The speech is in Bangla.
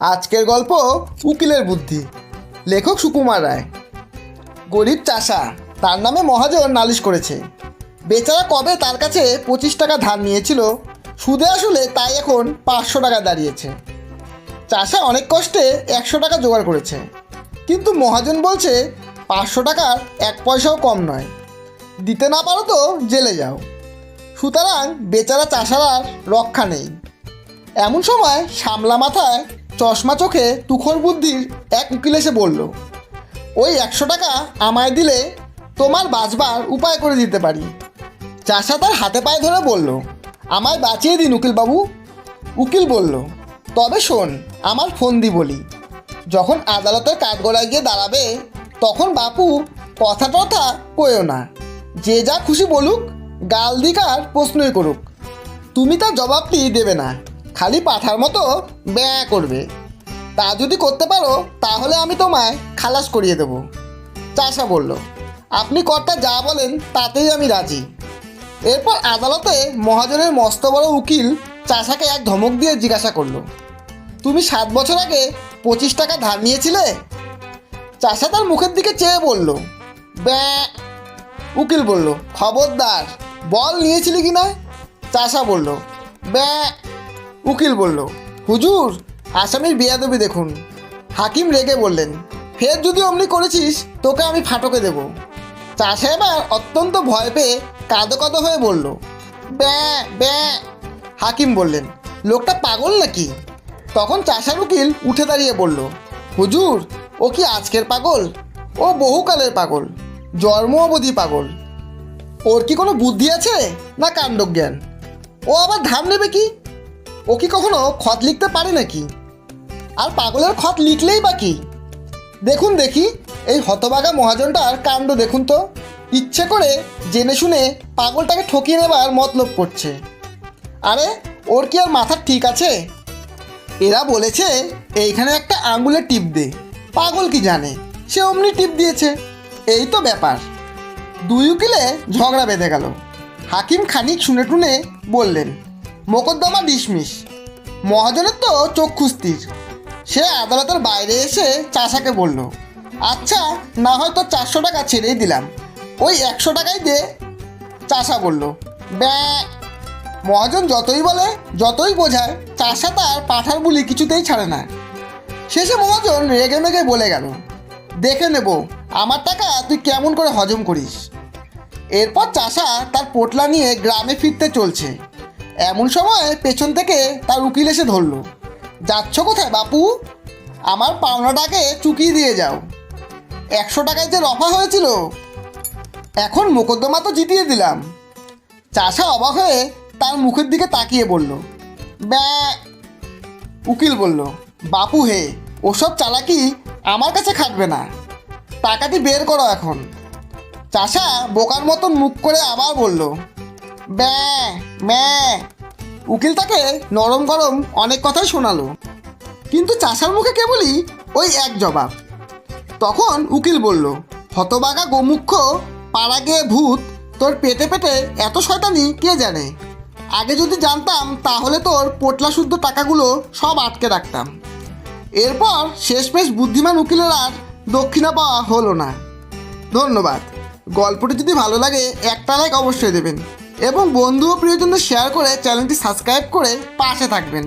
আজকের গল্প উকিলের বুদ্ধি। লেখক সুকুমার রায়। গরিব চাষা, তার নামে মহাজন নালিশ করেছে। বেচারা কবে তার কাছে পঁচিশ টাকা ধার নিয়েছিল, সুদে আসলে তাই এখন পাঁচশো টাকা দাঁড়িয়েছে। চাষা অনেক কষ্টে একশো টাকা জোগাড় করেছে। কিন্তু মহাজন বলছে, পাঁচশো টাকার এক পয়সাও কম নয়। দিতে না পারো তো জেলে যাও। সুতরাং বেচারা চাষার রক্ষা নেই। এমন সময় সামলা মাথায় চশমা চোখে তুখর বুদ্ধির এক উকিল এসে বলল, ওই একশো টাকা আমায় দিলে তোমার বাঁচবার উপায় করে দিতে পারি। চাষা তার হাতে পায়ে ধরে বলল, আমায় বাঁচিয়ে দিন উকিলবাবু। উকিল বলল, তবে শোন, আমার ফোন দি বলি। যখন আদালতের কাঠগড়ায় গিয়ে দাঁড়াবে, তখন বাপু কথা টথা কয়েও না। যে যা খুশি বলুক, গাল দিকার প্রশ্নই করুক। তুমি তার জবাবটি দেবে না। খালি পাঠার মতো ব্যয় করবে। তা যদি করতে পারো, তাহলে আমি তোমায় খালাস করিয়ে দেব। চাষা বলল, আপনি কর্তা যা বলেন, তাতেই আমি রাজি। এরপর আদালতে মহাজনের মস্ত বড় উকিল চাষাকে এক ধমক দিয়ে জিজ্ঞাসা করল, তুমি সাত বছর আগে পঁচিশ টাকা ধার নিয়েছিলে? চাষা তার মুখের দিকে চেয়ে বলল, ব্যা। উকিল বলল, খবরদার, বল নিয়েছিলি কি না? চাষা বলল, ব্যা। উকিল বলল, হুজুর, আসামির বেয়াদবি দেখুন। হাকিম রেগে বললেন, ফের যদি অমনি করেছিস, তোকে আমি ফাটকে দেব। চাষা এবার অত্যন্ত ভয় পেয়ে কাঁদো কাঁদো হয়ে বলল, ব্যা ব্যা। হাকিম বললেন, লোকটা পাগল নাকি? তখন চাষার উকিল উঠে দাঁড়িয়ে বলল, হুজুর, ও কি আজকের পাগল? ও বহুকালের পাগল জন্ম অবধি পাগল। ওর কি কোনো বুদ্ধি আছে না কাণ্ডজ্ঞান? ও আবার ধার নেবে কি? ও কি কখনো খত লিখতে পারে নাকি? আর পাগলের খত লিখলেই বা কি? দেখুন দেখি, এই হতবাগা মহাজনটার কাণ্ড দেখুন তো। ইচ্ছে করে জেনে শুনে পাগলটাকে ঠকিয়ে নেবার মতলব করছে। আরে, ওর কি আর মাথা ঠিক আছে? এরা বলেছে, এইখানে একটা আঙুলের টিপ দে। পাগল কি জানে? সে অমনি টিপ দিয়েছে। এই তো ব্যাপার। দুই উকিলে ঝগড়া বেঁধে গেল। হাকিম খানিক শুনে টুনে বললেন মোকদ্দমা ডিসমিস মহাজনের তো চক্ষু স্থির সে আদালতের বাইরে এসে চাষাকে বলল আচ্ছা না হয়তো চারশো টাকা ছেড়েই দিলাম। ওই একশো টাকাই দে চাষা বলল। ব্যা মহাজন যতই বলে, যতই বোঝায় চাষা তার পাঠার বুলি কিছুতেই ছাড়ে না। শেষে মহাজন রেগে মেগে বলে গেল, দেখে নেব, আমার টাকা তুই কেমন করে হজম করিস? এরপর চাষা তার পোটলা নিয়ে গ্রামে ফিরতে চলছে। এমন সময় পেছন থেকে তার উকিল এসে ধরলো। যাচ্ছ কোথায়, বাপু? আমার পাওনাটাকে চুকিয়ে দিয়ে যাও। একশো টাকায় যে রফা হয়েছিল, এখন মোকদ্দমা তো জিতিয়ে দিলাম। চাষা অবাক হয়ে তার মুখের দিকে তাকিয়ে বলল, ব্যা উকিল বলল, বাপু হে, ওসব চালাকি আমার কাছে খাটবে না। টাকাটি বের করো এখন। চাষা বোকার মতন মুখ করে আবার বলল ব্যা ম্যা উকিল তাকে নরম গরম অনেক কথাই শোনালো। কিন্তু চাষার মুখে কেবলই ওই এক জবাব। তখন উকিল বলল, হতবাগা গোমুখ্য পাড়া গিয়ে ভূত, তোর পেটে পেটে এত শয়তানি কে জানে? আগে যদি জানতাম, তাহলে তোর পোটলা শুদ্ধ টাকাগুলো সব আটকে রাখতাম। এরপর শেষমেশ বুদ্ধিমান উকিলের আর দক্ষিণা পাওয়া হলো না। ধন্যবাদ। গল্পটি যদি ভালো লাগে, একটা লাইক অবশ্যই দেবেন। এবং বন্ধু ও প্রিয়জনদের শেয়ার করে চ্যানেলটি সাবস্ক্রাইব করে পাশে থাকবেন।